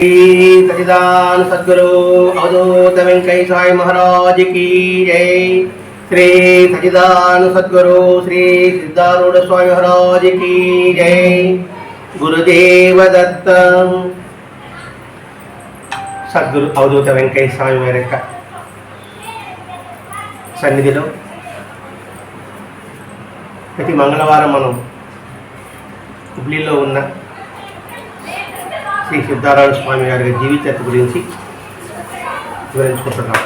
श्री सचिदान सद्गुरु अवधूत वेंकई साई महाराज की जय श्री सचिदान सद्गुरु श्री सिद्धारूढ़ स्वामी महाराज की जय गुरुदेव दत्त సద్గురు అవధూత వెంకయ్య స్వామి వారి యొక్క సన్నిధిలో ప్రతి మంగళవారం మనం హుబ్లీలో ఉన్న శ్రీ సిద్ధారాయణ స్వామి గారి జీవిత గురించి వివరించుకుంటున్నాం.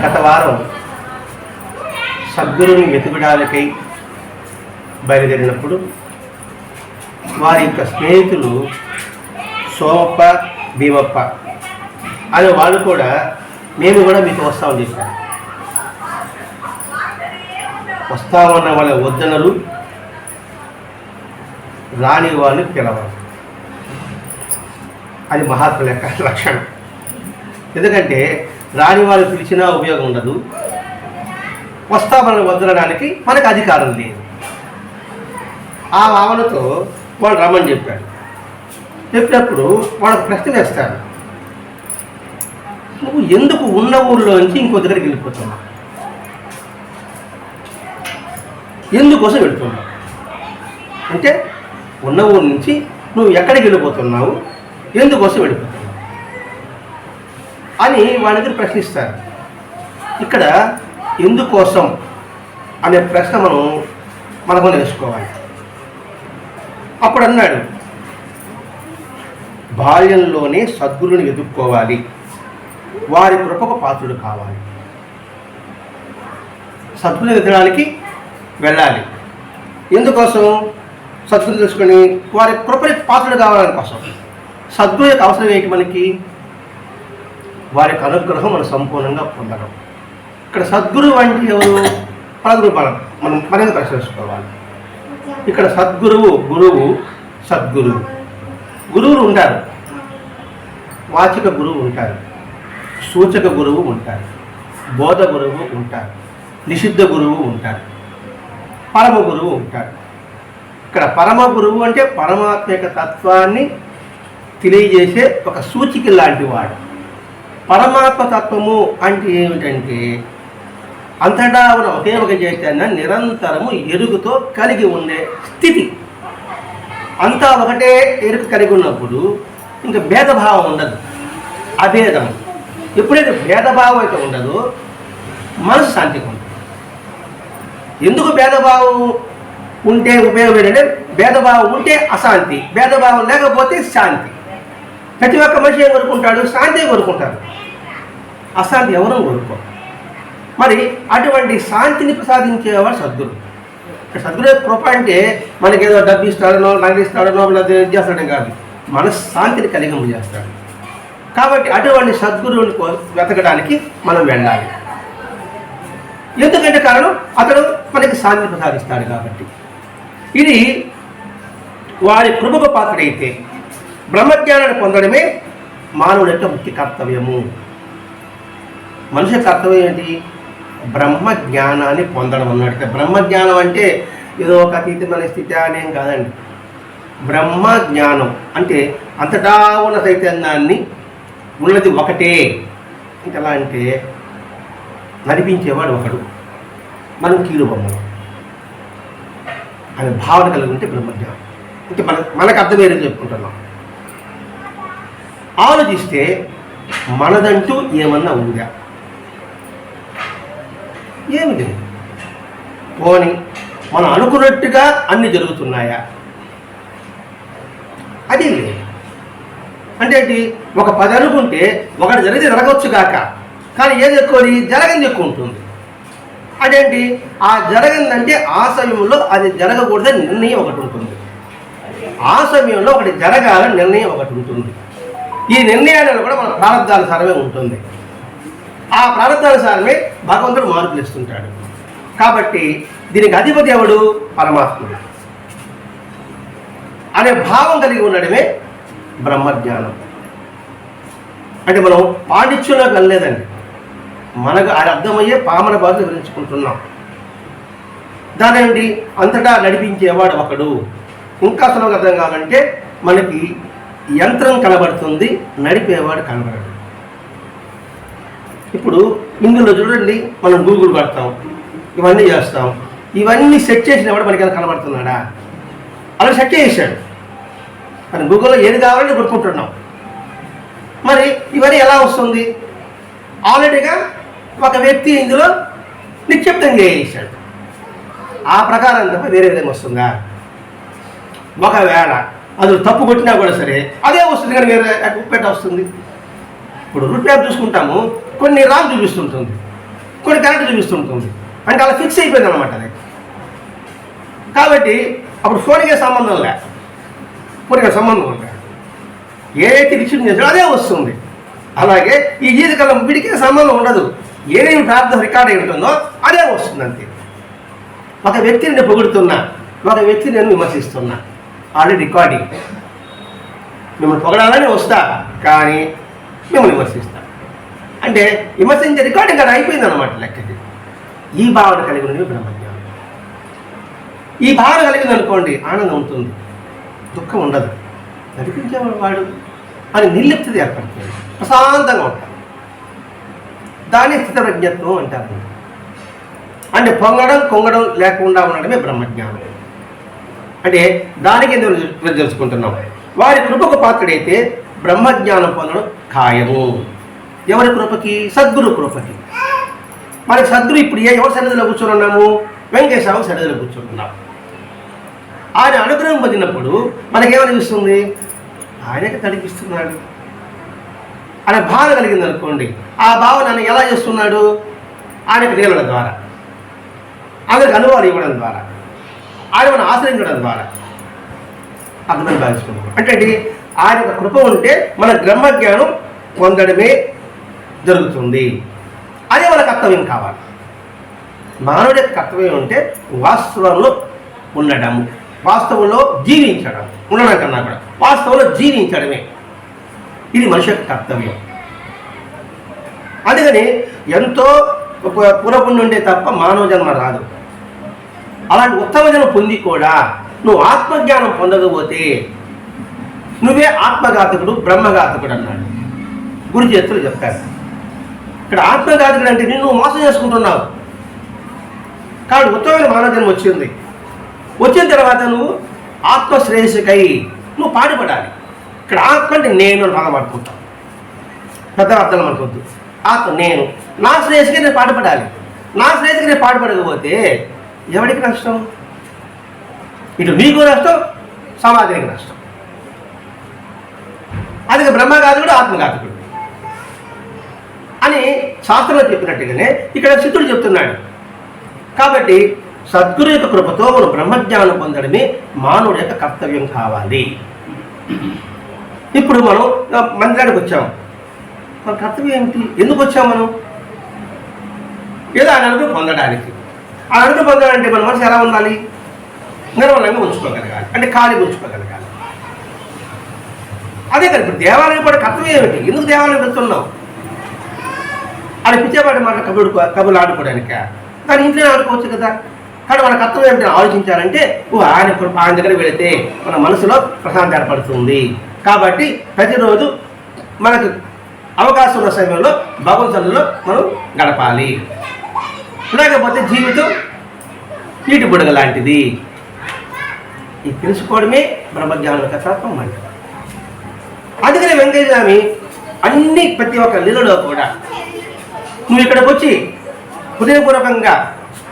గత వారం సద్గురుని వెతుకడాలకై బయలుదేరినప్పుడు వారి యొక్క స్నేహితులు సోమప్ప భీమప్ప అని వాళ్ళు కూడా మేము కూడా మీకు వస్తామని చెప్పారు. వస్తామన్న వాళ్ళ వద్దనలు రాని వాళ్ళని పిలవాలి అది మహాత్ముల యొక్క లక్షణం. ఎందుకంటే రాని వాళ్ళు పిలిచినా ఉపయోగం ఉండదు. వస్తామని వదలడానికి మనకు అధికారం లేదు. ఆ భావనతో వాడు రమ్మని చెప్పాడు. చెప్పినప్పుడు వాళ్ళకు ప్రశ్న వేస్తాడు. నువ్వు ఎందుకు ఉన్న ఊరిలోంచి ఇంకో దగ్గరికి వెళ్ళిపోతున్నావు? ఎందుకోసం వెళుతున్నావు? అంటే ఉన్న ఊరు నుంచి నువ్వు ఎక్కడికి వెళ్ళిపోతున్నావు? ఎందుకోసం వెళ్ళిపోతుంది అని వాళ్ళ దగ్గర ప్రశ్నిస్తారు. ఇక్కడ ఎందుకోసం అనే ప్రశ్న మనం మనకు వేసుకోవాలి. అప్పుడు అన్నాడు బాల్యంలోనే సద్గురుని వెతుక్కోవాలి వారి కృపకు పాత్రుడు కావాలి. సద్గురు ఎదగడానికి వెళ్ళాలి. ఎందుకోసం? సద్గురు తెలుసుకొని వారి కృపకి పాత్రుడు కావాలని కోసం. సద్గురు యొక్క అవసరం ఏంటి మనకి? వారి యొక్క అనుగ్రహం మనం సంపూర్ణంగా పొందడం ఇక్కడ సద్గురు వంటి ఎవరు? పలుగురు మనం మనం మరింత పరిశీలించుకోవాలి. ఇక్కడ సద్గురువు గురువు సద్గురువు గురువులు ఉంటారు. వాచిక గురువు ఉంటారు. సూచక గురువు ఉంటారు. బోధ గురువు ఉంటారు. నిషిద్ధ గురువు ఉంటారు. పరమ గురువు ఉంటారు. ఇక్కడ పరమ గురువు అంటే పరమాత్మ యొక్క తత్వాన్ని తెలియజేసే ఒక సూచిక లాంటి వాడు పరమాత్మ తత్వము అంటే ఏమిటంటే అంతటా ఉన్న ఒకే ఒక చైతన్యం నిరంతరము ఎరుగుతో కలిగి ఉండే స్థితి. అంతా ఒకటే ఎరుక కలిగి ఉన్నప్పుడు ఇంకా భేదభావం ఉండదు అభేదం. ఎప్పుడైతే భేదభావం అయితే ఉండదో మనసు శాంతిగా ఉంటుంది. ఎందుకు భేదభావం ఉంటే ఉపయోగం ఏంటంటే భేదభావం ఉంటే అశాంతి భేదభావం లేకపోతే శాంతి. ప్రతి ఒక్క మనిషి ఏం కోరుకుంటాడు? శాంతి కోరుకుంటాడు. అశాంతి ఎవరూ కోరుకో మరి అటువంటి శాంతిని ప్రసాదించేవాడు సద్గురు. సద్గురు కృప అంటే మనకేదో డబ్బు ఇస్తాడనో నగలు ఇస్తాడనో ఇది చేస్తాడని కాదు. మనశ్శాంతిని కలిగింపు చేస్తాడు. కాబట్టి అటువంటి సద్గురువుని కో- వెతకడానికి మనం వెళ్ళాలి. ఎందుకంటే కారణం? అతడు మనకి శాంతిని ప్రసాదిస్తాడు కాబట్టి. ఇది వారి కృపకు అయితే బ్రహ్మజ్ఞానాన్ని పొందడమే మానవుడి యొక్క ముఖ్య కర్తవ్యము. మనిషి కర్తవ్యం ఏంటి? బ్రహ్మ జ్ఞానాన్ని పొందడం అన్నట్టు. బ్రహ్మ జ్ఞానం అంటే ఏదో ఒక అతీతమైన స్థితి అనేం కాదండి. బ్రహ్మ జ్ఞానం అంటే అంతటా ఉన్న చైతన్యాన్ని ఉన్నది ఒకటే. ఇంకా ఎలా అంటే నడిపించేవాడు ఒకడు. మనం కీలుబొమ్మలు అనే భావన కలిగి ఉంటే బ్రహ్మజ్ఞానం. అంటే మన మనకు అర్థమయ్యేది చెప్పుకుంటున్నాం. ఆలోచిస్తే మనదంటూ ఏమన్నా ఉందా? ఏమి లేదు. పోని మనం అనుకున్నట్టుగా అన్ని జరుగుతున్నాయా? అది అంటే ఏంటి? ఒక పది అనుకుంటే ఒకటి జరిగితే జరగవచ్చు కాక. కానీ ఏది ఎక్కువది జరగని ఎక్కువ ఉంటుంది. అదేంటి ఆ జరగందంటే ఆ సమయంలో అది జరగకూడదని నిర్ణయం ఒకటి ఉంటుంది. ఆ సమయంలో ఒకటి జరగాలని నిర్ణయం ఒకటి ఉంటుంది. ఈ నిర్ణయాలలో కూడా మన ప్రారంధానుసారమే ఉంటుంది. ఆ ప్రారంధానుసారమే భగవంతుడు మార్పులు ఇస్తుంటాడు. కాబట్టి దీనికి అధిపతి ఎవడు? పరమాత్ముడు. అనే భావం కలిగి ఉండడమే బ్రహ్మజ్ఞానం. అంటే మనం పాండిత్యంలోకి వెళ్ళలేదండి మనకు అది అర్థమయ్యే పామర భాష వివరించుకుంటున్నాం. దాని అంతటా నడిపించేవాడు ఒకడు. ఇంకా అసలు అర్థం కావాలంటే మనకి యంత్రం కనబడుతుంది నడిపేవాడు కనబడడు. ఇప్పుడు ఇందులో చూడండి మనం గూగుల్ పడతాం ఇవన్నీ చేస్తాం. ఇవన్నీ సెట్ చేసినప్పుడు మనకి ఏమైనా కనబడుతున్నాడా? అలా సెట్ చేసాడు మరి గూగుల్లో ఏది కావాలని కొట్టుకుంటున్నాం మరి ఇవన్నీ ఎలా వస్తుంది? ఆల్రెడీగా ఒక వ్యక్తి ఇందులో నిక్షిప్తం చేసేసాడు ఆ ప్రకారం తప్ప వేరే విధంగా వస్తుందా? ఒకవేళ అది తప్పు కొట్టినా కూడా సరే అదే వస్తుంది కానీ వేరే పెట్ట వస్తుంది. ఇప్పుడు రూట్ మ్యాప్ చూసుకుంటాము కొన్ని రాంగ్ చూపిస్తుంటుంది కొన్ని కరెక్ట్ చూపిస్తుంటుంది అంటే అలా ఫిక్స్ అయిపోయింది అనమాట అది. కాబట్టి అప్పుడు ఫోన్కే సంబంధం లే. ఫోన్కే సంబంధం లే. ఏదైతే రిక్షన్ చేసాడో అదే వస్తుంది. అలాగే ఈ జీవితకాలం వీడికి సంబంధం ఉండదు. ఏదైనా ప్రార్థన రికార్డ్ అయి ఉంటుందో అదే వస్తుంది అంతే ఒక వ్యక్తిని నేను పొగుడుతున్నా ఒక వ్యక్తిని నేను విమర్శిస్తున్నా. ఆల్రెడీ రికార్డింగ్ మిమ్మల్ని పొగడాలని వస్తా కానీ మిమ్మల్ని విమర్శిస్తా. అంటే విమర్శించే రికార్డింగ్ అది అయిపోయింది అనమాట లెక్కది ఈ భావన కలిగి ఉన్నవి బ్రహ్మజ్ఞానం. ఈ భావన కలిగింది అనుకోండి ఆనందం ఉంటుంది దుఃఖం ఉండదు. నడిపించేవాడు వాడు అని నిర్లిప్తది ఏర్పడుతుంది ప్రశాంతంగా ఉంటాడు. దాన్ని స్థితప్రజ్ఞత్వం అంటారు. అంటే పొంగడం కొంగడం లేకుండా ఉండడమే బ్రహ్మజ్ఞానం. అంటే దానికి తెలుసుకుంటున్నాం? వారి కృపకు పాత్రుడైతే బ్రహ్మజ్ఞానం పొందడం ఖాయము. ఎవరి కృపకి? సద్గురు కృపకి. మరి సద్గురు ఇప్పుడు ఏ ఎవరి సన్నిధిలో కూర్చొని ఉన్నాము? సన్నిధిలో కూర్చుంటున్నాం ఆయన అనుగ్రహం పొందినప్పుడు మనకేమనిపిస్తుంది ఆయనకి కనిపిస్తున్నాడు అనే భావన కలిగింది అనుకోండి. ఆ భావన ఎలా చేస్తున్నాడు? ఆయనకు నీళ్ళ ద్వారా. ఆయనకు అనుభవాలు ఇవ్వడం ద్వారా. ఆయన మనం ఆశ్రయించడం ద్వారా అర్థమని భావిస్తున్నాం అంటే ఆయన కృప ఉంటే మన బ్రహ్మజ్ఞానం పొందడమే జరుగుతుంది. అదే మన కర్తవ్యం కావాలి. మానవుడి యొక్క కర్తవ్యం ఉంటే వాస్తవంలో ఉండడం వాస్తవంలో జీవించడం. ఉండడం కన్నా కూడా వాస్తవంలో జీవించడమే. ఇది మనిషి యొక్క కర్తవ్యం. అందుకని ఎంతో పూర్వపుణ్యం ఉంటే తప్ప మానవ జన్మ రాదు. అలాంటి ఉత్తమజనం పొంది కూడా నువ్వు ఆత్మజ్ఞానం పొందకపోతే నువ్వే ఆత్మఘాతకుడు బ్రహ్మఘాతకుడు అన్నాడు. గురు చేతులు చెప్తారు. ఇక్కడ ఆత్మఘాతకుడు అంటే నువ్వు మోసం చేసుకుంటున్నావు. కాబట్టి ఉత్తమమైన మానవ జన్మ వచ్చింది. వచ్చిన తర్వాత నువ్వు ఆత్మశ్రేయస్సుకై నువ్వు పాటుపడాలి. ఇక్కడ ఆత్మ అంటే నేను అని బాధపడుకుంటావు పెద్ద అర్థం అనుకోవద్దు ఆత్మ నేను. నా శ్రేయస్సుకి నేను పాటుపడాలి. నా శ్రేయస్సుకి నేను పాటుపడకపోతే ఎవరికి నష్టం? ఇటు నీకు నష్టం సమాజానికి నష్టం. అది బ్రహ్మఘాతకుడు ఆత్మఘాతకుడు. అని శాస్త్రంలో చెప్పినట్టుగానే ఇక్కడ సిద్ధుడు చెప్తున్నాడు. కాబట్టి సద్గురు యొక్క కృపతో మనం బ్రహ్మజ్ఞానం పొందడమే మానవుడి యొక్క కర్తవ్యం కావాలి. ఇప్పుడు మనం మందిరానికి వచ్చాం. మన కర్తవ్యం ఏమిటి? ఎందుకు వచ్చాం మనం? ఏదో ఆయన పొందడానికి. ఆ అనుభవం పొందాలంటే మన మనసు ఎలా ఉండాలి? నిర్మలంగా ఉంచుకోగలగాలి. అంటే ఖాళీ ఉంచుకోగలగాలి. అదే కదా ఇప్పుడు దేవాలయం కూడా కర్తవ్యం ఏమిటి? ఎందుకు దేవాలయం వెళ్తున్నావు? అది పిచ్చేవాడి మాట కబుడు కబులు ఆడుకోవడానిక? దాని ఇంట్లోనే ఆడుకోవచ్చు కదా. కానీ మన కర్తవ్యం ఏమిటి ఆలోచించాలంటే ఓ ఆయన ఆయన దగ్గర వెళితే మన మనసులో ప్రశాంతి ఏర్పడుతుంది. కాబట్టి ప్రతిరోజు మనకు అవకాశం ఉన్న సమయంలో భగవంతునిలో మనం గడపాలి. లేకపోతే జీవితం నీటి బుడగ లాంటిది. ఇది తెలుసుకోవడమే బ్రహ్మజ్ఞానం యొక్క తత్వం అంటే. అందుకనే వెంకయ్యస్వామి అన్ని ప్రతి ఒక్క లీలలో కూడా నువ్వు ఇక్కడికి వచ్చి హృదయపూర్వకంగా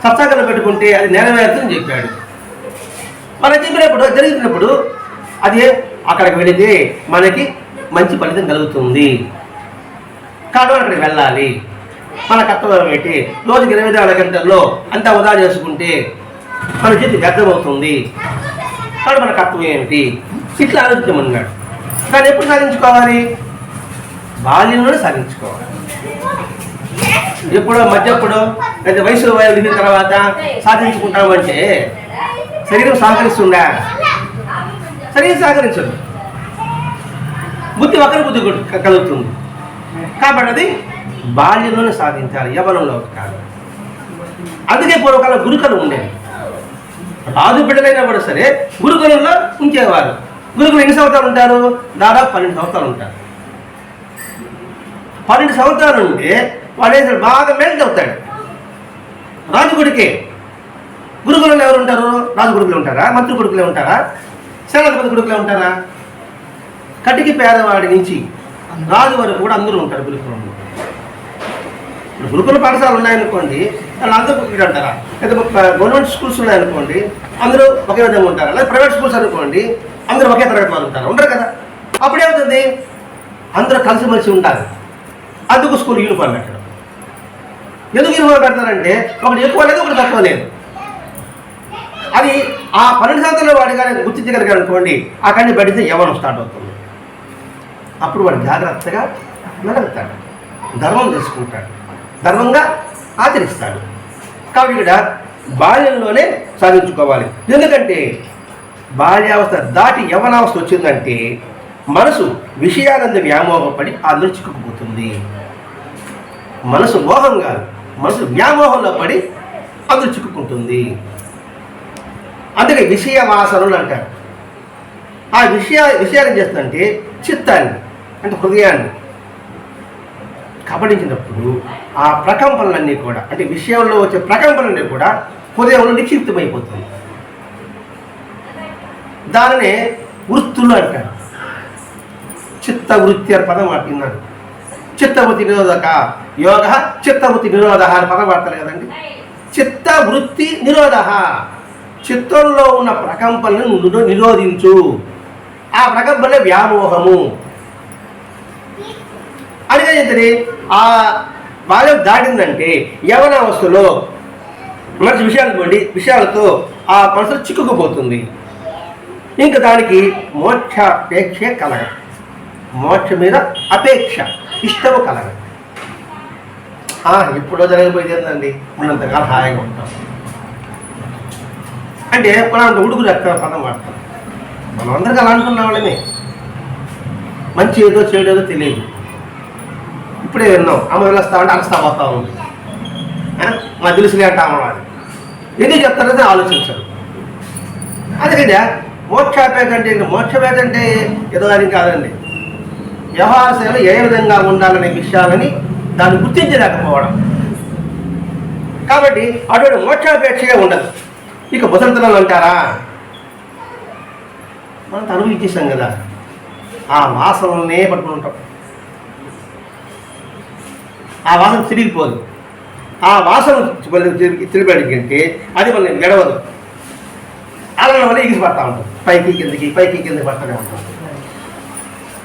సత్సాగలు పెట్టుకుంటే అది నెరవేరుతుందని చెప్పాడు. మనం చెప్పినప్పుడు జరిగినప్పుడు అది అక్కడికి వెళితే మనకి మంచి ఫలితం కలుగుతుంది. కాబట్టి అక్కడికి వెళ్ళాలి. మన కర్తవ్యం ఏంటి? రోజుకి ఇరవై నాలుగు గంటల్లో అంతా వృధా చేసుకుంటే మన చేతి వ్యర్థమవుతుంది. కాబట్టి మన కర్తవ్యం ఏమిటి? ఇట్లా ఆలోచించమన్నాడు దాన్ని ఎప్పుడు సాధించుకోవాలి? బాల్యంలోనే సాధించుకోవాలి. ఎప్పుడో మధ్యప్పుడు అయితే వయసు దిగిన తర్వాత సాధించుకుంటామంటే శరీరం సహకరిస్తుందా? శరీరం సహకరించదు. బుద్ధి ఒకరి బుద్ధి కలుగుతుంది. కాబట్టి అది బాల్యంలోనే సాధించాలి యవనంలో కాదు అందుకే పూర్వకాలం గురుకులు ఉండేవి. రాజు బిడ్డలైనా కూడా సరే గురుకులంలో ఉంచేవారు. గురుకులు ఎన్ని సంవత్సరాలు ఉంటారు? దాదాపు పన్నెండు సంవత్సరాలు ఉంటారు. పన్నెండు సంవత్సరాలు ఉంటే వాడు బాగా మెల్ట్ అవుతాడు. రాజుగుడికే గురుకులంలో ఎవరు ఉంటారు? రాజు రాజుగుడుకులు ఉంటారా? మంత్రి గుడుకులే ఉంటారా? సేనాధిపతి గుడుకులే ఉంటారా? కటికి పేదవాడి నుంచి రాజు వరకు కూడా అందరూ ఉంటారు గురుకులంలో. గురుకుల పాఠశాలలు ఉన్నాయనుకోండి వాళ్ళు ఇక్కడ ఉంటారా లేదా గవర్నమెంట్ స్కూల్స్ ఉన్నాయనుకోండి అందరూ ఒకే విధంగా ఉంటారా? లేదా ప్రైవేట్ స్కూల్స్ అనుకోండి అందరూ ఒకే తరగతి వాళ్ళు ఉంటారు? ఉండరు కదా. అప్పుడేమవుతుంది అందరూ కలిసిమెలిసి ఉంటారు. అందుకు స్కూల్ యూనిఫామ్ పెట్టడం ఎందుకు యూనిఫామ్ పెడతారంటే ఒకటి ఎక్కువ లేదు ఒకటి తక్కువ లేదు. అది ఆ పన్నెండు శాతంలో వాడి కానీ గుర్తించగలిగారు అనుకోండి ఆ కానీ పడితే యవనం స్టార్ట్ అవుతుంది? అప్పుడు వాడు జాగ్రత్తగా మెలుగుతాడు ధర్మం చేసుకుంటాడు. ధర్మంగా ఆచరిస్తాడు. కాబట్టి ఇక్కడ బాల్యంలోనే సాధించుకోవాలి. ఎందుకంటే బాల్యావస్థ దాటి యవనావస్థ వచ్చిందంటే మనసు విషయానంద వ్యామోహపడి అందులో చిక్కుకుపోతుంది మనసు మోహం కాదు మనసు వ్యామోహంలో పడి అందులో చిక్కుకుంటుంది అందుకే విషయ వాసనలు అంటారు. ఆ విషయ విషయాలు ఏం చేస్తుందంటే చిత్తాన్ని అంటే హృదయాన్ని కబడించినప్పుడు ఆ ప్రకంపనలన్నీ కూడా అంటే విషయంలో వచ్చే ప్రకంపనలన్నీ కూడా హృదయంలో నిక్షిప్తమైపోతుంది దానినే వృత్తులు అంటారు. చిత్త వృత్తి అని పదం వాడుతున్నాడు చిత్తవృత్తి నిరోధక యోగ చిత్తవృత్తి నిరోధ అని పదం వాడతారు కదండి. చిత్త వృత్తి నిరోధ. చిత్తంలో ఉన్న ప్రకంపనను నువ్వు నిరోధించు. ఆ ప్రకంపనే వ్యామోహము. అడిగేది ఆ బాల్యం దాటిందంటే యవనావస్థలో మంచి విషయాలు పోండి విషయాలతో ఆ మనసులో చిక్కుకుపోతుంది. ఇంకా దానికి మోక్షాపేక్ష కలగ. మోక్ష మీద అపేక్ష ఇష్టము కలగ. ఎప్పుడో జరగబోయేది ఏంటండి? ఉన్నంతకాలం హాయిగా ఉంటాం. అంటే మనం ఉడుకులు ఎక్కడ పదం వాడతాం. మనం అందరికీ అలా అనుకున్న వాళ్ళమే. మంచి ఏదో చెడు ఏదో తెలియదు. ఇప్పుడే విన్నాం. అమ్మ వెళ్ళొస్తా అంటే అరస్తా పోతా ఉంది. మా తెలుసులే అంట అమ్మవారు. ఎందుకు చెప్తారని ఆలోచించారు. అందుకనే మోక్షాపేక్ష అంటే ఏంటి? మోక్షపేద అంటే ఏదో కాదండి. వ్యవహారశైలి ఏ విధంగా ఉండాలనే విషయాలని దాన్ని గుర్తించలేకపోవడం. కాబట్టి అటువంటి మోక్షాపేక్షగా ఉండదు. ఇక ముసలితనాలు అంటారా? మనం అనుభవించేసాం కదా. ఆ వాసనలనే పట్టుకుని ఉంటాం ఆ వాసన తిరిగిపోదు. ఆ వాసన తిరిగి తిరిగిపెడికంటే అది మనం గడవదు అలా వల్ల ఎగిసిపడతా ఉంటాం పైకి కిందకి పైకి కిందకి పడతానే ఉంటాం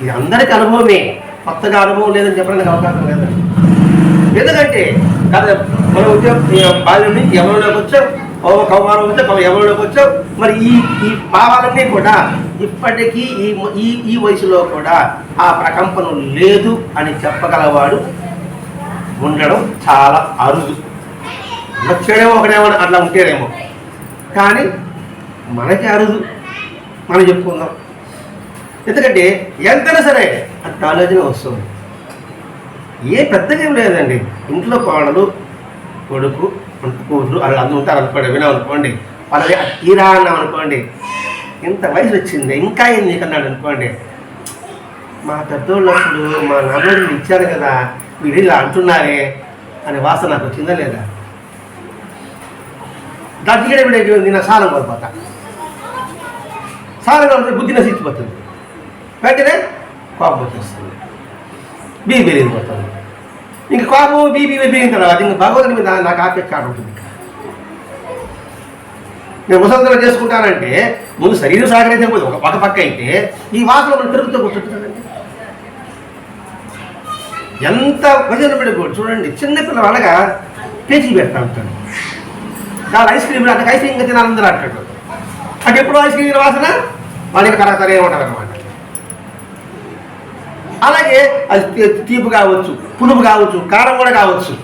ఇది అందరికీ అనుభవమే. కొత్తగా అనుభవం లేదని చెప్పడానికి అవకాశం లేదు. ఎందుకంటే కదా మనం ఉద్యోగం బాల్యం నుంచి ఎవరిలోకి వచ్చాం కౌమారం వచ్చాం మనం ఎవరిలోకి వచ్చాం మరి ఈ ఈ భావాలన్నీ కూడా ఇప్పటికీ ఈ ఈ ఈ వయసులో కూడా ఆ ప్రకంపనం లేదు అని చెప్పగలవాడు ఉండడం చాలా అరుదు. వచ్చాడేమో ఒకడేమో అట్లా ఉంటేనేమో కానీ మనకి అరుదు. మనం చెప్పుకుందాం. ఎందుకంటే ఎంతైనా సరే అంత ఆలోచన వస్తుంది. ఏ పెద్దగా ఏం లేదండి. ఇంట్లో కోడలు కొడుకు అంత కూతురు వాళ్ళు అందరూ ఉంటారు అనుకోండి వినాం అనుకోండి వాళ్ళది తీరా అన్నాం అనుకోండి ఇంత వయసు వచ్చింది ఇంకా ఏం నీకన్నాడు అనుకోండి మా పెద్దోళ్ళు అప్పుడు మా నవ్వుడిని ఇచ్చారు కదా వీడు ఇలా అంటున్నారే అనే వాసన నాకు వచ్చిందా లేదా దాని దగ్గర విడేటువంటి నా సారం కోల్పోతా సారం కోల్పోతే బుద్ధి నశించిపోతుంది వెంటనే కోపం వచ్చేస్తుంది. బీపీ పెరిగిపోతుంది. ఇంక కోపం బీపీ పెరిగిన తర్వాత ఇంక భగవంతుని మీద నాకు ఆపేక్ష ఉంటుంది నేను ముసలితనం చేసుకుంటానంటే ముందు శరీరం సాగరైతే ఒక పక్క పక్క అయితే ఈ వాసన తిరుగుతూ కూర్చుంటుంది ఎంత భజన పెట్టుకోడు చూడండి చిన్నపిల్ల వాళ్ళగా పేచీ పెడతా ఉంటాడు చాలా ఐస్ క్రీమ్ అంటే ఐస్ క్రీమ్ తినాలందరూ అంటాడు అంటే ఎప్పుడు ఐస్ క్రీమ్ వాసన వాళ్ళకి కరగతనే ఉంటుంది అనమాట అలాగే అది తీపు తీపి కావచ్చు పులుపు కావచ్చు కారం కూడా కావచ్చు.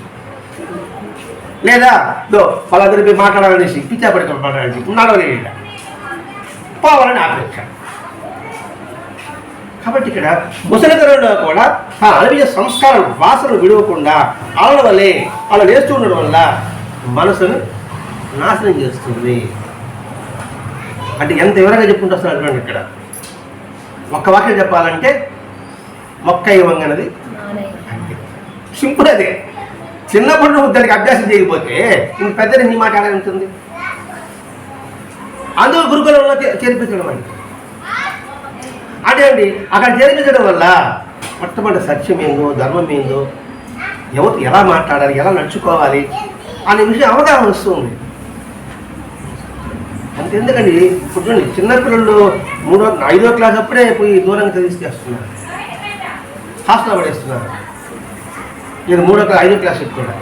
లేదా దో వాళ్ళందరూ మాట్లాడాలనేసి పిచ్చా పడుకొని ఉన్నాడో లేదా పోవాలని ఆపేక్ష కాబట్టి ఇక్కడ ముసలితనంలో కూడా ఆ అలవియ సంస్కారం వాసన విడవకుండా అలల వల్లే అలా వేస్తూ ఉండడం వల్ల మనసును నాశనం చేస్తుంది. అంటే ఎంత వివరంగా చెప్పుకుంటూ వస్తున్నాడు చూడండి ఇక్కడ. ఒక్క వాక్యం చెప్పాలంటే మొక్క ఇవ్వంగనది సింపుల్ అదే. చిన్నప్పుడు నువ్వు దానికి అభ్యాసం చేయకపోతే ఇంక పెద్ద నీ మాట ఎలా ఉంటుంది అందులో గురుకులంలో చేర్పించడం అండి. అదే అండి అక్కడ జరిగించడం వల్ల మొట్టమొదటి సత్యం ఏందో ధర్మం ఏందో ఎవరు ఎలా మాట్లాడాలి ఎలా నడుచుకోవాలి అనే విషయం అవగాహన వస్తుంది. అంతెందుకండి ఇప్పుడు చూడండి చిన్నపిల్లలు మూడో ఐదో క్లాస్ అప్పుడే పోయి దూరంగా తీసుకేస్తున్నారు హాస్టల్ పడేస్తున్నారు. నేను మూడో క్లాస్ ఐదో క్లాస్ చెప్తున్నా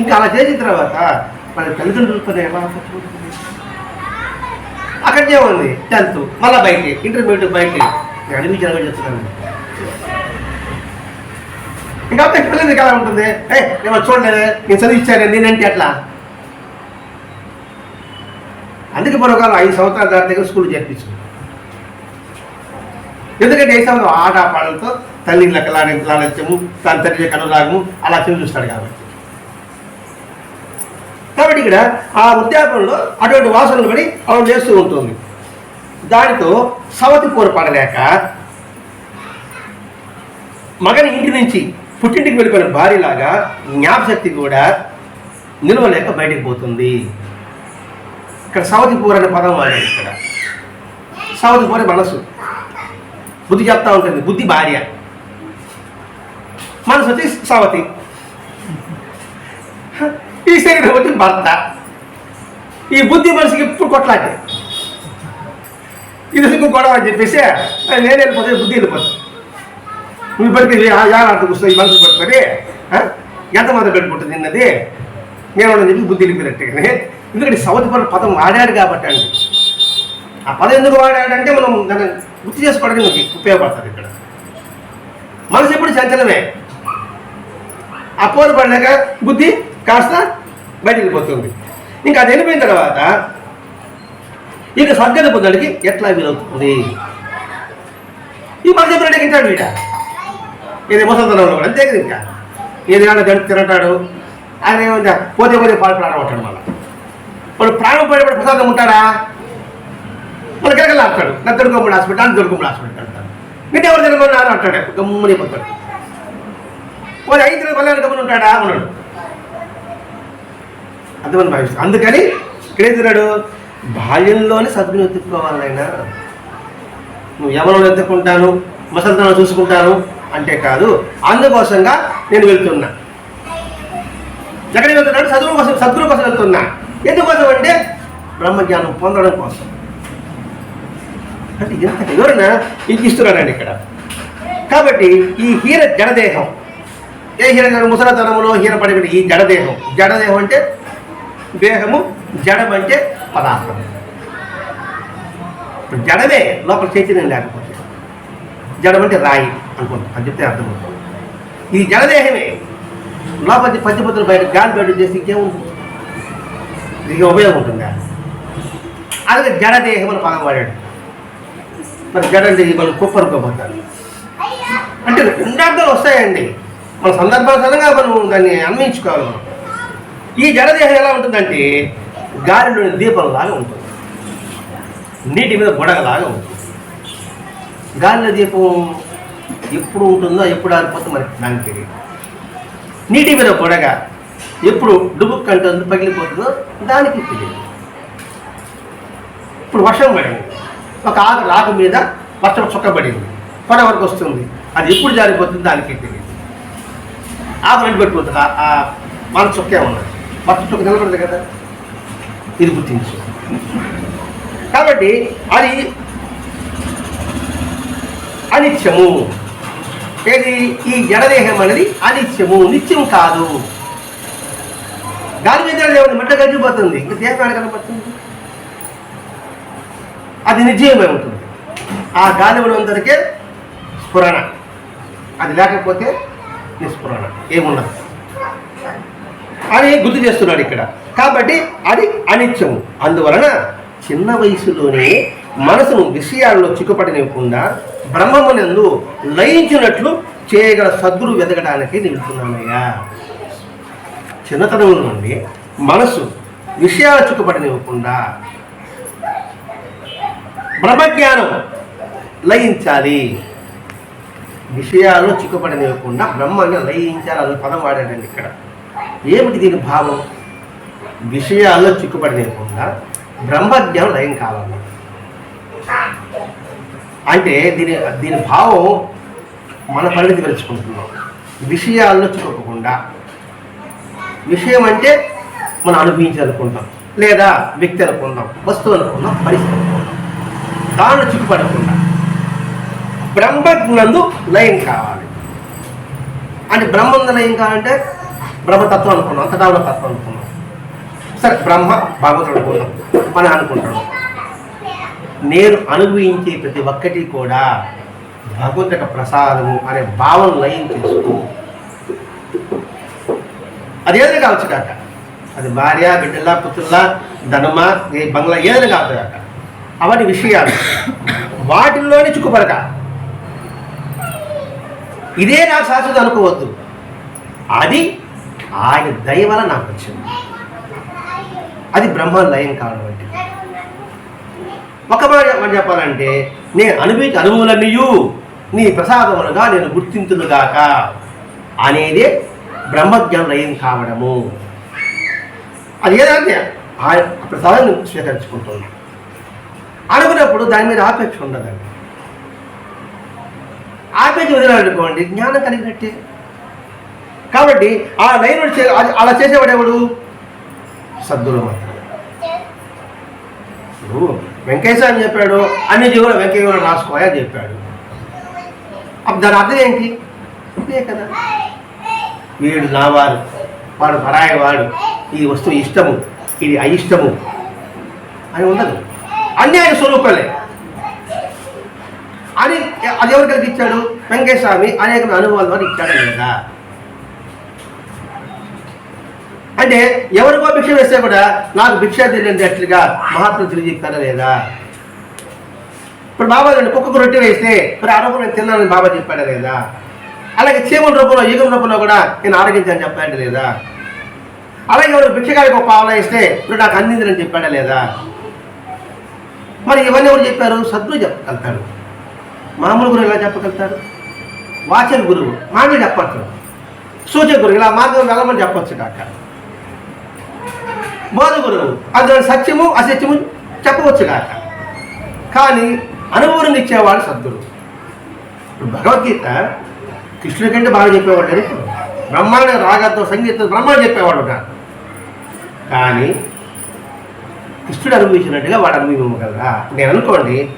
ఇంకా అలా చేసిన తర్వాత మన తల్లిదండ్రులు ఎలా పట్టుకుంటుంది అక్కడికే ఉంది టెన్త్ మళ్ళీ బయటికి ఇంటర్మీడియట్ బయటికి. నేను అనిపించిన చెప్తున్నాను. ఇంకా పిల్లలు ఎలా ఉంటుంది? ఏ నేను చూడలేదు. నేను చదివిచ్చాను నేనంటే ఎట్లా అందుకే మరొక ఐదు సంవత్సరాల దాని దగ్గర స్కూల్ చేర్పించు ఎందుకంటే ఏ సంవత్సరం ఆట పాటలతో తల్లి లెక్కలాని లాలత్యము తన తండ్రి కనురాగము అలా చూస్తాడు కాబట్టి. కాబట్టి ఇక్కడ ఆ వృద్ధాపంలో అటువంటి వాసనలు పడి ఆవిడ లేస్తూ ఉంటుంది. దానితో సవతి పోరపడలేక మగని ఇంటి నుంచి పుట్టింటికి వెళ్ళిపోయిన భార్యలాగా జ్ఞాపశక్తి కూడా నిలవలేక బయటికి పోతుంది. ఇక్కడ సవతి పూర అనే పదం వాడాడు ఇక్కడ. సవతి పూర మనసు. బుద్ధి చెప్తా ఉంటుంది బుద్ధి భార్య. మనసు వచ్చి సవతి. ఈ శరీరం వచ్చిన భర్త. ఈ బుద్ధి మనిషికి ఎప్పుడు కొట్లాటే ఇది ఇంకో గొడవ అని చెప్పేసి నేను వెళ్ళిపోతే బుద్ధి వెళ్ళిపోతాను నువ్వు ఇప్పటికీ యాలాంటి కూర్చో ఈ మనసు పెట్టుకొని ఎంత ఎంతమంది పెట్టుకుంటుంది నిన్నది? నేను అని చెప్పి బుద్ధి వెళ్ళిపోయినట్టుగానే ఎందుకంటే సవతి పనుల పదం వాడాడు కాబట్టి అండి. ఆ పదం ఎందుకు వాడాడంటే మనం దాన్ని గుర్తు చేసుకోవడానికి మనకి ఉపయోగపడుతుంది ఇక్కడ. మనసు ఎప్పుడు చంచలమే. ఆ పోరు పడినాక బుద్ధి కాస్త బయటికి వెళ్ళిపోతుంది ఇంకా అది వెళ్ళిపోయిన తర్వాత ఇక సద్గతి పొందడానికి ఎట్లా వీలవుతుంది ఈ మనసు ఎప్పుడు అడిగించాడు వీడ? ఇది ముసలితనంలో కూడా అంతే కదా ఇంకా ఏది కానీ గంట ఆయన ఏమంటే పోతే పోతే పాలు ప్రాణం అంటాడు మళ్ళీ. వాడు ప్రాణం పోయేటప్పుడు ప్రసాదం ఉంటాడా? మన కిరకలు ఆడతాడు నా దొరుకుమ్మడి హాస్పిటల్ అని దొరుకుమ్మడి హాస్పిటల్ అంటాడు. నేను ఎవరు తినమన్నారు అంటాడు. గమ్ముని పోతాడు వాడు ఐదు రోజులు మళ్ళీ గమ్మున ఉంటాడా? ఉన్నాడు అంతమంది భావిస్తారు అందుకని ఇక్కడే బాల్యంలోనే సద్గుణం ఎత్తుకోవాలి ఆయన నువ్వు ఎవరిలో ఎత్తుకుంటాను ముసలితనం చూసుకుంటాను అంటే కాదు అందుకోసంగా నేను వెళ్తున్నా. ఎక్కడికి వెళ్తున్నాడు? చదువు కోసం సద్గురు కోసం వెళ్తున్నా. ఎందుకోసం అంటే బ్రహ్మజ్ఞానం పొందడం కోసం. అంటే ఇంత వివరణ ఇది ఇస్తున్నాడండి ఇక్కడ. కాబట్టి ఈ హీర జడదేహం ఏ హీన ముసలతనంలో హీనపడి ఈ జడదేహం. జడదేహం అంటే దేహము జడం అంటే పదార్థం. ఇప్పుడు జడమే లోపల చైతన్యం లేకపోతే. జడం అంటే రాయి అనుకుంటాం. అది చెప్తే అర్థమవుతుంది. ఈ జడదేహమే లోపల పంచపత్రులు బయట గాలి బయట చేసి ఇంకేముంటుంది? ఇది ఉపయోగం ఉంటుందా? అలాగే జడదేహం అని పదం వాడాడు. మరి జడ అంటే మనం కుప్ప అంటే రెండు అర్థాలు వస్తాయండి. మన సందర్భానుసారంగా మనం దాన్ని అన్వయించుకోవాలి మనం. ఈ జడదేహం ఎలా ఉంటుందంటే గాలిలోని దీపంలాగా ఉంటుంది. నీటి మీద బుడగలాగా ఉంటుంది. గాలిలో దీపం ఎప్పుడు ఉంటుందో ఎప్పుడు ఆరిపోతుందో మనకి దానికి తెలియదు. నీటి మీద బుడగ ఎప్పుడు డుబుక్ అంటుందో పగిలిపోతుందో దానికి తెలియదు. ఇప్పుడు వర్షం పడింది. ఒక ఆకు రాకు మీద వర్షం చుక్కబడింది. కొన వరకు వస్తుంది. అది ఎప్పుడు జారిపోతుంది దానికి తెలియదు. ఆకు వెంట పెట్టుకుంటుంది మన చుక్కే ఉన్నది. ఫస్ట్ నిలబడదు కదా. ఇది గుర్తించు కాబట్టి అది అనిత్యము. ఏది? ఈ జడదేహం అనేది అనిత్యము. నిత్యం కాదు. గాలి మీద దేవుడు మట్ట గడిచిపోతుంది ఇంకా దేహం ఎక్కడ కనపడుతుంది? అది నిజయమై ఉంటుంది. ఆ గాలి ఉన్నంతవరకే స్ఫురణ. అది లేకపోతే నిస్ఫురణ. ఏమున్నది అని గుర్తు చేస్తున్నాడు ఇక్కడ. కాబట్టి అది అనిత్యము అందువలన చిన్న వయసులోనే మనసును విషయాల్లో చిక్కుపడనివ్వకుండా బ్రహ్మమునందు లయించినట్లు చేయగల సద్గురు వెతకడానికి నిలుతున్నానయ్యా చిన్నతనం నుండి మనసు విషయాలు చిక్కుపడనివ్వకుండా బ్రహ్మజ్ఞానం లయించాలి. విషయాల్లో చిక్కుపడనివ్వకుండా బ్రహ్మాన్ని లయించాలి అన్న పదం వాడాడండి ఇక్కడ. ఏమిటి దీని భావం? విషయాల్లో చిక్కుపడనివ్వకుండా బ్రహ్మజ్ఞానం లయం కావాలి. అంటే దీని దీని భావం మన పరిణితి తెలుసుకుంటున్నాం. విషయాల్లో చిక్కుకోకుండా. విషయం అంటే మనం అనుభవించాలనుకుంటాం లేదా వ్యక్తి అనుకుందాం వస్తువు అనుకుందాం పరిస్థితి అనుకుందాం. దానిలో చిక్కుపడకుండా. బ్రహ్మజ్ఞందు లయం కావాలి. అంటే బ్రహ్మందు లయం కావాలంటే బ్రహ్మతత్వం అనుకున్నాం అంతటా ఉన్న తత్వం అనుకున్నాం. సరే బ్రహ్మ భగవంతుడు అనుకున్నాం మనం అనుకుంటాడు నేను అనుభవించే ప్రతి ఒక్కటి కూడా భగవంతుడి ప్రసాదము అనే భావం లయం చేసుకో. అది కావచ్చు కాక. అది భార్య బిడ్డల పుత్రుల ధనమా ఏ బంగ్లా ఏదైనా కావచ్చు కాక. అవన్నీ విషయాలు. వాటిల్లోనే చిక్కుపడక. ఇదే నాకు శాశ్వత అనుకోవద్దు. అది ఆయన దయ వల్ల నాకు వచ్చింది. అది బ్రహ్మ లయం కావడం అంటే. ఒక మాట చెప్పాలంటే నేను అనుభవించే అనుభవాలన్నీయు నీ ప్రసాదములుగా నేను గుర్తింతులుగాక అనేదే బ్రహ్మజ్ఞానం లయం కావడము. అది ఏదంటే ఆ ప్రసాదాన్ని స్వీకరించుకుంటున్నాను అనుకున్నప్పుడు దాని మీద ఆపేక్ష ఉండదండి. ఆపేక్ష వదిలాడనుకోండి జ్ఞానం కలిగినట్టే. కాబట్టి ఆ లైన్ అలా చేసేవాడు ఎవడు? సద్దులు మాత్రమే వెంకటేశ్వర అని చెప్పాడు అన్ని జీవులు వెంకయ్య రాసుకోయా చెప్పాడు. అప్పుడు దాని అర్థం ఏంటి? ఇదే కదా. వీడు నావారు వాడు పరాయి వాడు ఈ వస్తువు ఇష్టము ఇది అయిష్టము అని ఉండదు. అన్నీ ఆయన స్వరూపాలే. అని అది ఎవరు ఇచ్చాడు? వెంకటేశ్వర స్వామి అనేక అనుభవాల ద్వారా ఇచ్చాడు కదా. అంటే ఎవరికో భిక్ష వేస్తే కూడా నాకు భిక్ష తెలియనట్లుగా మహాత్ములు తెలియజెప్తారా లేదా ఇప్పుడు బాబా చూడండి కుక్కకు రొట్టె వేస్తే మరి ఆ రూపంలో నేను తిన్నానని బాబా చెప్పాడా లేదా? అలాగే చీమల రూపంలో ఈగల రూపంలో కూడా నేను ఆరోగించాను చెప్పాడు లేదా? అలాగే ఎవరు భిక్షగాడికి ఒక పావన ఇస్తే ఇప్పుడు నాకు అందిందని చెప్పాడా లేదా? మరి ఇవన్నీ ఎవరు చెప్పారు? సద్గురు చెప్పగలుగుతాడు. మామూలు గురువు ఎలా చెప్పగలుగుతారు వాచన గురువు మామూలు చెప్పచ్చు. సూచక గురువు ఇలా మార్గం వెళ్ళమని చెప్పొచ్చు కాక. బోధ గురువు అందులో సత్యము అసత్యము చెప్పవచ్చు కాక. కానీ అనుభవం ఇచ్చేవాడు సద్గురు. ఇప్పుడు భగవద్గీత కృష్ణుడి కంటే బాగా చెప్పేవాడు అని బ్రహ్మాండ రాగంతో సంగీతం బ్రహ్మాండ చెప్పేవాడు కాదు. కానీ కృష్ణుడు అనుభవించినట్టుగా వాడు అనుభవించగలరా నేను అనుకోండి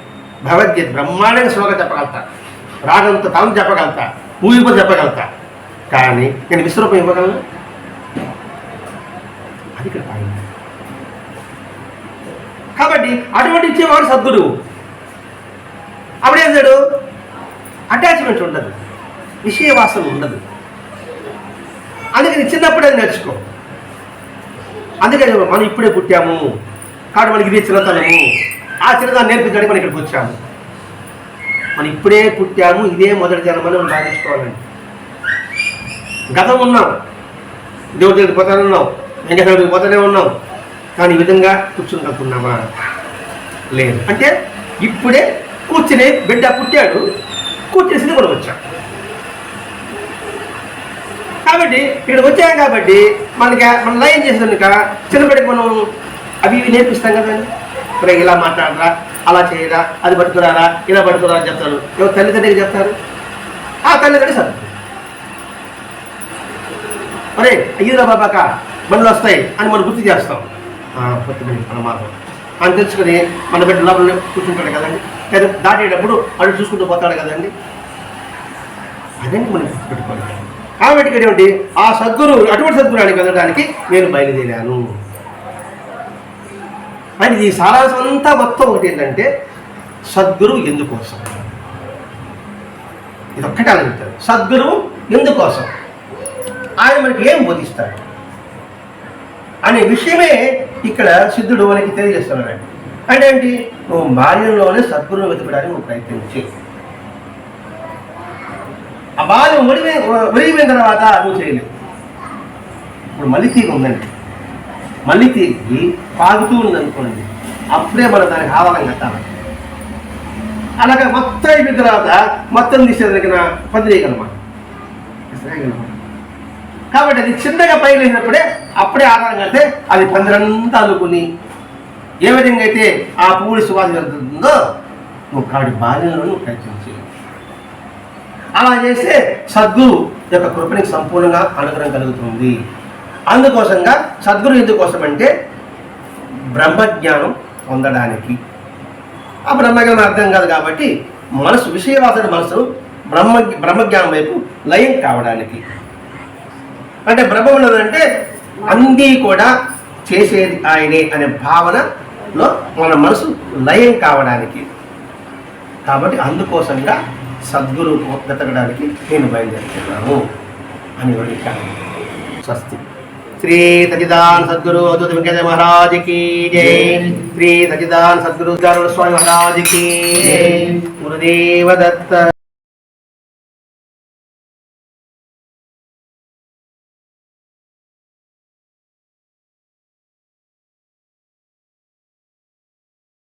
భగవద్గీత బ్రహ్మాండంగా శ్లోకం చెప్పగలుగుతా. రాగంతో తాను చెప్పగలుగుతా. ఊహింపు చెప్పగలుగుతా. కానీ నేను విశ్వరూపం ఇవ్వగలను? కాబట్టి అటువంటి ఇచ్చేవాడు సద్గురువు. అప్పుడు ఏం చేడు అటాచ్మెంట్ ఉండదు. విషయవాసన ఉండదు అందుకని చిన్నప్పుడే నేర్చుకో. అందుకని మనం ఇప్పుడే పుట్టాము. కాబట్టి మనకి ఇది చిన్నతనము. ఆ చిన్నతనం నేర్పించడానికి మనం ఇక్కడికి వచ్చాము. మనం ఇప్పుడే పుట్టాము ఇదే మొదటి జన్మని మనం భావించుకోవాలండి. గతం ఉన్నాం. దేవుడి దగ్గరికి పోతానే ఉన్నాం. వెంకటేశ్వరుడికి పోతానే ఉన్నాం. కానీ ఈ విధంగా కూర్చుంటున్నామా లేదు. అంటే ఇప్పుడే కూర్చుని బిడ్డ పుట్టాడు కూర్చుని కూడా వచ్చాం. కాబట్టి ఇక్కడ వచ్చాం కాబట్టి మనకి మన లయం చేసినాక చిన్నప్పటికి మనం అవి ఇవి నేర్పిస్తాం కదండి మరి ఇలా మాట్లాడరా అలా చేయరా అది పట్టుకురారా ఇలా పట్టుకురా అని చెప్తారు. ఎవరు తల్లిదండ్రికి చెప్తారు? ఆ తల్లిదండ్రి సార్. అరే అయ్యిరా బాబాక బండ్లు వస్తాయి అని మనం గుర్తు చేస్తాం. కొత్త ప్రమాదం అని తెలుసుకొని మన బిడ్డ లోపల కూర్చుంటాడు కదండి. లేదా దాటేటప్పుడు అడుగు చూసుకుంటూ పోతాడు కదండి. అదండి మనం గుర్తుపెట్టుకోవాలి? కాబట్టి ఇక్కడ ఏమిటి ఆ సద్గురు అటువంటి సద్గురాన్ని వెళ్ళడానికి నేను బయలుదేరాను. అని ఈ సారాంశం అంతా మొత్తం ఒకటి ఏంటంటే సద్గురు ఎందుకోసం? ఇది ఒక్కటే ఆలోచించారు సద్గురు ఎందుకోసం? ఆయన మనకి ఏం బోధిస్తాడు? అనే విషయమే ఇక్కడ సిద్ధుడు మనకి తెలియజేస్తున్నాడు అంటే ఏంటి? నువ్వు బాల్యంలోనే సద్గురువు వెతకడానికి నువ్వు ప్రయత్నించి. ఆ బాల్యం ఒడివే ఒడిగిపోయిన తర్వాత నువ్వు చేయలేవు. ఇప్పుడు మళ్ళీ తీగ ఉందండి. మళ్ళీ తీగి పాగుతూ ఉందనుకోండి అప్పుడే మనం దానికి ఆవాలం కట్టాలి. అలాగే మొత్తం అయిపోయిన తర్వాత మొత్తం తీసేదానికి పని చేయగలమా కాబట్టి అది చిన్నగా పైకి అప్పుడే ఆహారం కడితే అది పందిరంతా అల్లుకుని ఏ విధంగా అయితే ఆ పువ్వుడి సువాసన జరుగుతుందో నువ్వు కాబట్టి బాల్యంలో నువ్వు ప్రయత్నం చేయి. అలా చేస్తే సద్గురు యొక్క కృపనికి సంపూర్ణంగా అనుగ్రహం కలుగుతుంది. అందుకోసంగా సద్గురు ఎందుకోసం అంటే బ్రహ్మజ్ఞానం పొందడానికి. ఆ బ్రహ్మజ్ఞానం అర్థం కాదు కాబట్టి మనసు విషయవాసన మనసు బ్రహ్మ బ్రహ్మజ్ఞానం వైపు లయం కావడానికి. అంటే బ్రహ్మ ఉన్నదంటే అన్నీ కూడా చేసేది ఆయనే అనే భావనలో మన మనసు లయం కావడానికి. కాబట్టి అందుకోసంగా సద్గురు వెతకడానికి నేను బయలుదేరుతున్నాను అని వివరించాను స్వస్తి. శ్రీ సచిదాన్ సద్గురు అద్భుత వెంకట మహారాజ్కి జై. శ్రీ సచిదాన్ సద్గురు స్వామి మహారాజ్కి జై. గురుదేవ దత్త